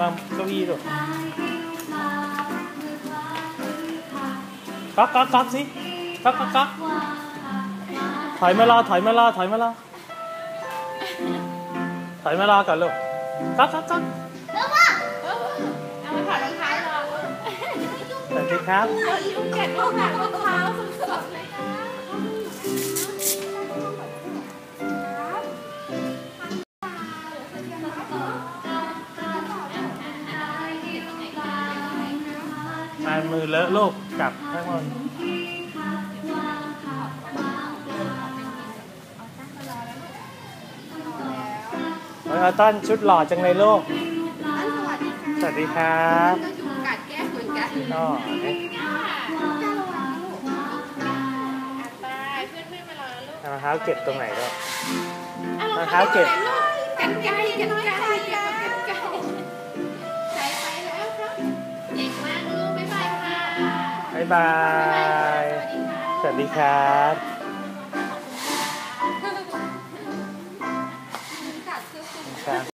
วางเก้าอี้ดูก๊อกก๊อกก๊อกสิก๊อกก๊อกก๊อกถอยมารอถอยมารอถอยมารอถอยมารอก่อนลูกก๊อกก๊อกก๊อก เอามาถอดรองเท้ารอ สวัสดีครับ ยุ่งแกะรองเท้ารองเท้าสดๆเลยนะ มามือเลอะลูกจับให้หมดโอ้ยเอาต้นชุดหล่อจังเลยลูกสวัสดีค่ะสวัสดีครับก็ยุงกัดแก้มเหมือนกันอ๋อเนี่ยไปเพื่อนๆมารอแล้วลูกเอารองเท้าเก็บตรงไหนลูกอะรองเท้าเก็บกันไกลกันไกลายบาย สวัสดีค่ะสวัสดีครับกัดคือคุณครับ